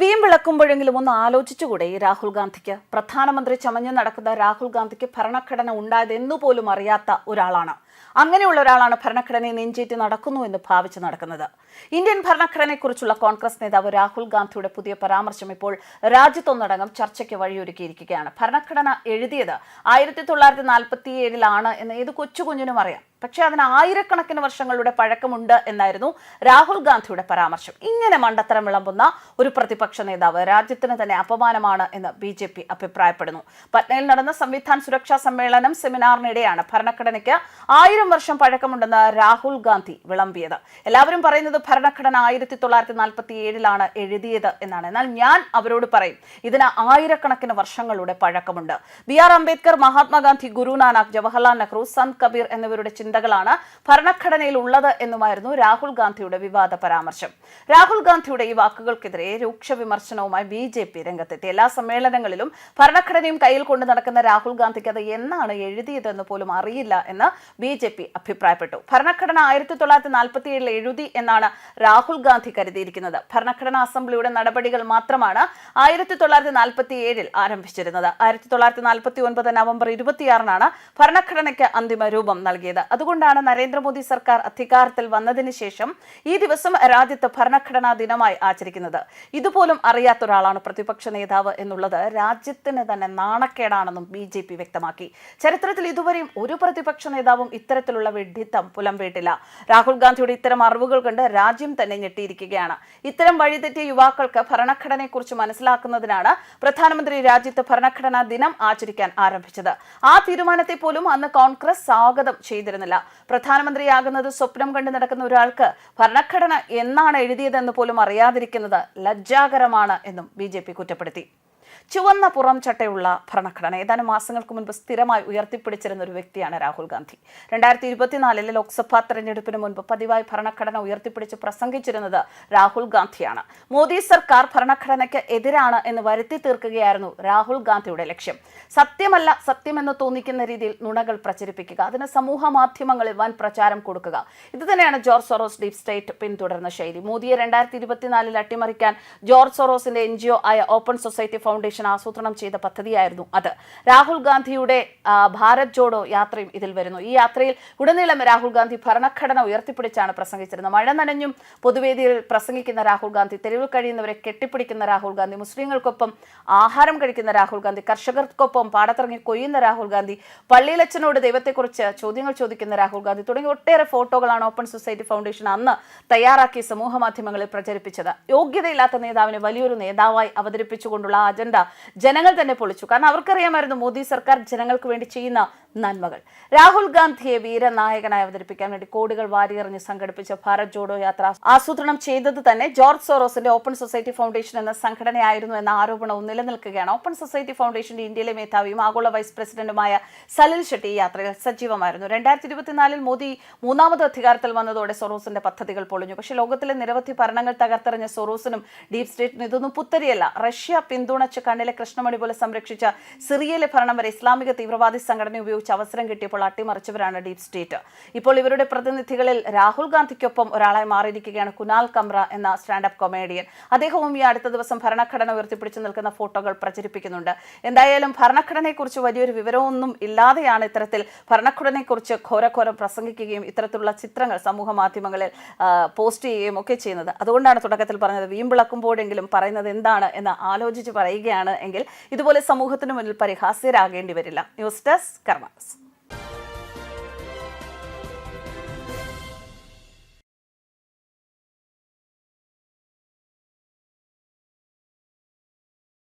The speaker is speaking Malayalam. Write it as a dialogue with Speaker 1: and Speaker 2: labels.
Speaker 1: വീം വിളക്കുമ്പോഴെങ്കിലും ഒന്ന് ആലോചിച്ചുകൂടെ ഈ രാഹുൽ ഗാന്ധിക്ക്? പ്രധാനമന്ത്രി ചമഞ്ഞ് നടക്കുന്ന രാഹുൽ ഗാന്ധിക്ക് ഭരണഘടന ഉണ്ടായതെന്നുപോലും അറിയാത്ത ഒരാളാണ്. അങ്ങനെയുള്ള ഒരാളാണ് ഭരണഘടനയെ നെഞ്ചേറ്റി നടക്കുന്നു എന്ന് ഭാവിച്ച് നടക്കുന്നത്. ഇന്ത്യൻ ഭരണഘടനയെക്കുറിച്ചുള്ള കോൺഗ്രസ് നേതാവ് രാഹുൽ ഗാന്ധിയുടെ പുതിയ പരാമർശം ഇപ്പോൾ രാജ്യത്തൊന്നടങ്കം ചർച്ചയ്ക്ക് വഴിയൊരുക്കിയിരിക്കുകയാണ്. ഭരണഘടന എഴുതിയത് ആയിരത്തി തൊള്ളായിരത്തി നാൽപ്പത്തി ഏഴിലാണ് എന്ന് ഏത് കൊച്ചു കുഞ്ഞിനും അറിയാം. പക്ഷെ അതിന് ആയിരക്കണക്കിന് വർഷങ്ങളുടെ പഴക്കമുണ്ട് എന്നായിരുന്നു രാഹുൽ ഗാന്ധിയുടെ പരാമർശം. ഇങ്ങനെ മണ്ടത്തരം വിളമ്പുന്ന ഒരു പ്രതിപക്ഷ നേതാവ് രാജ്യത്തിന് തന്നെ അപമാനമാണ് എന്ന് ബി ജെ പി അഭിപ്രായപ്പെടുന്നു. പട്നയിൽ നടന്ന സംവിധാൻ സുരക്ഷാ സമ്മേളനം സെമിനാറിനിടെയാണ് ഭരണഘടനയ്ക്ക് ആയിരം വർഷം പഴക്കമുണ്ടെന്ന് രാഹുൽ ഗാന്ധി വിളമ്പിയത്. എല്ലാവരും പറയുന്നത് ഭരണഘടന ആയിരത്തി തൊള്ളായിരത്തി നാൽപ്പത്തി ഏഴിലാണ് എഴുതിയത് എന്നാണ്. എന്നാൽ ഞാൻ അവരോട് പറയും ഇതിന് ആയിരക്കണക്കിന് വർഷങ്ങളുടെ പഴക്കമുണ്ട്. ബി ആർ അംബേദ്കർ മഹാത്മാഗാന്ധി ഗുരു നാനാക്ക് ജവഹർലാൽ നെഹ്റു സന്ത് കബീർ എന്നിവരുടെ ചിന്തകളാണ് ഭരണഘടനയിൽ ഉള്ളത് എന്നുമായിരുന്നു രാഹുൽ ഗാന്ധിയുടെ വിവാദ പരാമർശം. രാഹുൽ ഗാന്ധിയുടെ ഈ വാക്കുകൾക്കെതിരെ രൂക്ഷ വിമർശനവുമായി ബി ജെ പി രംഗത്തെത്തി. എല്ലാ സമ്മേളനങ്ങളിലും ഭരണഘടനയും കയ്യിൽ കൊണ്ട് നടക്കുന്ന രാഹുൽ ഗാന്ധിക്ക് അത് എന്നാണ് എഴുതിയതെന്ന് പോലും അറിയില്ല എന്ന് ബി ജെ പി അഭിപ്രായപ്പെട്ടു. ഭരണഘടന ആയിരത്തി തൊള്ളായിരത്തി നാൽപ്പത്തി ഏഴിൽ എഴുതി എന്നാണ് രാഹുൽ ഗാന്ധി കരുതിയിരിക്കുന്നത്. ഭരണഘടനാ അസംബ്ലിയുടെ നടപടികൾ മാത്രമാണ് ആയിരത്തി തൊള്ളായിരത്തി നാൽപ്പത്തി ഏഴിൽ ആരംഭിച്ചിരുന്നത്. ആയിരത്തി തൊള്ളായിരത്തി നാൽപ്പത്തി ഒൻപത് നവംബർ ഇരുപത്തിയാറിനാണ് ഭരണഘടനയ്ക്ക് അന്തിമ രൂപം നൽകിയത്. അതുകൊണ്ടാണ് നരേന്ദ്രമോദി സർക്കാർ അധികാരത്തിൽ വന്നതിന് ശേഷം ഈ ദിവസം രാജ്യത്ത് ഭരണഘടനാ ദിനമായി ആചരിക്കുന്നത്. ഇതുപോലും അറിയാത്ത ഒരാളാണ് പ്രതിപക്ഷ നേതാവ് എന്നുള്ളത് രാജ്യത്തിന് തന്നെ നാണക്കേടാണെന്നും ബി വ്യക്തമാക്കി. ചരിത്രത്തിൽ ഇതുവരെയും ഒരു പ്രതിപക്ഷ നേതാവും ഇത്തരത്തിലുള്ള വിഡ്ഢിത്തം പുലംപേട്ടില്ല രാഹുൽ ഗാന്ധിയുടെ ഇത്തരം അറിവുകൾ കണ്ട് രാജ്യം തന്നെ ഞെട്ടിയിരിക്കുകയാണ്. ഇത്തരം വഴിതെറ്റിയ യുവാക്കൾക്ക് ഭരണഘടനയെക്കുറിച്ച് മനസ്സിലാക്കുന്നതിനാണ് പ്രധാനമന്ത്രി രാജ്യത്ത് ഭരണഘടനാ ദിനം ആചരിക്കാൻ ആരംഭിച്ചത്. ആ തീരുമാനത്തെ പോലും അന്ന് കോൺഗ്രസ് സ്വാഗതം ചെയ്തിരുന്നില്ല. പ്രധാനമന്ത്രിയാകുന്നത് സ്വപ്നം കണ്ടു നടക്കുന്ന ഒരാൾക്ക് ഭരണഘടന എന്നാണ് എഴുതിയതെന്ന് പോലും അറിയാതിരിക്കുന്നത് ലജ്ജാകരമാണ് എന്നും ബി കുറ്റപ്പെടുത്തി. ചുവന്ന പുറം ചട്ടയുള്ള ഭരണഘടന. ഏതാനും മാസങ്ങൾക്ക് മുൻപ് സ്ഥിരമായി ഉയർത്തിപ്പിടിച്ചിരുന്ന ഒരു വ്യക്തിയാണ് രാഹുൽ ഗാന്ധി. രണ്ടായിരത്തി ഇരുപത്തിനാലിലെ ലോക്സഭാ തെരഞ്ഞെടുപ്പിന് മുൻപ് പതിവായി ഭരണഘടന ഉയർത്തിപ്പിടിച്ച് പ്രസംഗിച്ചിരുന്നത് രാഹുൽ ഗാന്ധിയാണ്. മോദി സർക്കാർ ഭരണഘടനയ്ക്ക് എതിരാണ് എന്ന് വരുത്തി തീർക്കുകയായിരുന്നു രാഹുൽ ഗാന്ധിയുടെ ലക്ഷ്യം. സത്യമല്ല സത്യമെന്ന് തോന്നിക്കുന്ന രീതിയിൽ നുണകൾ പ്രചരിപ്പിക്കുക അതിന് സമൂഹ മാധ്യമങ്ങളിൽ വൻ പ്രചാരം കൊടുക്കുക. ഇത് തന്നെയാണ് ജോർജ് സൊറോസ് ഡീപ് സ്റ്റേറ്റ് പിന്തുടർന്ന ശൈലി. മോദിയെ രണ്ടായിരത്തി ഇരുപത്തിനാലിൽ അട്ടിമറിക്കാൻ ജോർജ് സൊറോസിന്റെ എൻ ആയ ഓപ്പൺ സൊസൈറ്റി ആസൂത്രണം ചെയ്ത പദ്ധതിയായിരുന്നു അത്. രാഹുൽ ഗാന്ധിയുടെ ഭാരത് ജോഡോ യാത്രയും ഇതിൽ വരുന്നു. ഈ യാത്രയിൽ ഉടനീളം രാഹുൽ ഗാന്ധി ഭരണഘടന ഉയർത്തിപ്പിടിച്ചാണ് പ്രസംഗിച്ചിരുന്നത്. മഴ നനഞ്ഞും പൊതുവേദിയിൽ പ്രസംഗിക്കുന്ന രാഹുൽ ഗാന്ധി തെരുവിൽ കഴിയുന്നവരെ കെട്ടിപ്പിടിക്കുന്ന രാഹുൽ ഗാന്ധി മുസ്ലിങ്ങൾക്കൊപ്പം ആഹാരം കഴിക്കുന്ന രാഹുൽ ഗാന്ധി കർഷകർക്കൊപ്പം പാടത്തിറങ്ങി കൊയ്യുന്ന രാഹുൽ ഗാന്ധി പള്ളിയിലച്ചനോട് ദൈവത്തെക്കുറിച്ച് ചോദ്യങ്ങൾ ചോദിക്കുന്ന രാഹുൽ ഗാന്ധി തുടങ്ങിയ ഒട്ടേറെ ഫോട്ടോകളാണ് ഓപ്പൺ സൊസൈറ്റി ഫൗണ്ടേഷൻ അന്ന് തയ്യാറാക്കി സമൂഹ മാധ്യമങ്ങളിൽ പ്രചരിപ്പിച്ചത്. യോഗ്യതയില്ലാത്ത നേതാവിനെ വലിയൊരു നേതാവായി അവതരിപ്പിച്ചുകൊണ്ടുള്ള ആ അജണ്ട ജനങ്ങൾ തന്നെ പൊളിച്ചു. കാരണം അവർക്കറിയാമായിരുന്നു മോദി സർക്കാർ ജനങ്ങൾക്ക് വേണ്ടി ചെയ്യുന്ന നന്മകൾ. രാഹുൽ ഗാന്ധിയെ വീരനായകനായി അവതരിപ്പിക്കാൻ വേണ്ടി കോടികൾ വാരിയെറിഞ്ഞ് സംഘടിപ്പിച്ച ഭാരത് ജോഡോ യാത്ര ആസൂത്രണം ചെയ്തത് തന്നെ ജോർജ് സോറോസിന്റെ ഓപ്പൺ സൊസൈറ്റി ഫൗണ്ടേഷൻ എന്ന സംഘടനയായിരുന്നു എന്ന ആരോപണവും നിലനിൽക്കുകയാണ്. ഓപ്പൺ സൊസൈറ്റി ഫൗണ്ടേഷന്റെ ഇന്ത്യയിലെ മേധാവിയും ആഗോള വൈസ് പ്രസിഡന്റുമായ സലിൽ ഷെട്ടി ഈ യാത്രയിൽ സജീവമായിരുന്നു. രണ്ടായിരത്തി ഇരുപത്തിനാലിൽ മോദി മൂന്നാമത് അധികാരത്തിൽ വന്നതോടെ സൊറോസിന്റെ പദ്ധതികൾ പൊളിഞ്ഞു. പക്ഷേ ലോകത്തിലെ നിരവധി ഭരണങ്ങൾ തകർത്തെറിഞ്ഞ സൊറോസിനും ഡീപ് സ്റ്റേറ്റിനും ഇതൊന്നും പുത്തരിയല്ല. റഷ്യ പിന്തുണച്ച് കണ്ണിലെ കൃഷ്ണമണി പോലെ സംരക്ഷിച്ച സിറിയയിലെ ഭരണം വരെ ഇസ്ലാമിക തീവ്രവാദി സംഘടന അവസരം കിട്ടിയപ്പോൾ അട്ടിമറിച്ചവരാണ് ഡീപ് സ്റ്റേറ്റ്. ഇപ്പോൾ ഇവരുടെ പ്രതിനിധികളിൽ രാഹുൽ ഗാന്ധിക്കൊപ്പം ഒരാളായി മാറിയിരിക്കുകയാണ് കുനാൽ കമ്ര എന്ന സ്റ്റാൻഡപ്പ് കൊമേഡിയൻ. അദ്ദേഹവും ഈ അടുത്ത ദിവസം ഭരണഘടന ഉയർത്തിപ്പിടിച്ചു നിൽക്കുന്ന ഫോട്ടോകൾ പ്രചരിപ്പിക്കുന്നുണ്ട്. എന്തായാലും ഭരണഘടനയെക്കുറിച്ച് വലിയൊരു വിവരമൊന്നും ഇല്ലാതെയാണ് ഇത്തരത്തിൽ ഭരണഘടനയെക്കുറിച്ച് ഘോരഘോരം പ്രസംഗിക്കുകയും ഇത്തരത്തിലുള്ള ചിത്രങ്ങൾ സമൂഹ മാധ്യമങ്ങളിൽ പോസ്റ്റ് ചെയ്യുകയും ഒക്കെ ചെയ്യുന്നത്. അതുകൊണ്ടാണ് തുടക്കത്തിൽ പറഞ്ഞത് വീമ്പിളക്കുമ്പോഴെങ്കിലും പറയുന്നത് എന്താണ് എന്ന് ആലോചിച്ച് പറയുകയാണ് എങ്കിൽ ഇതുപോലെ സമൂഹത്തിന് മുന്നിൽ പരിഹാസ്യരാകേണ്ടി വരില്ല. News desk palavras.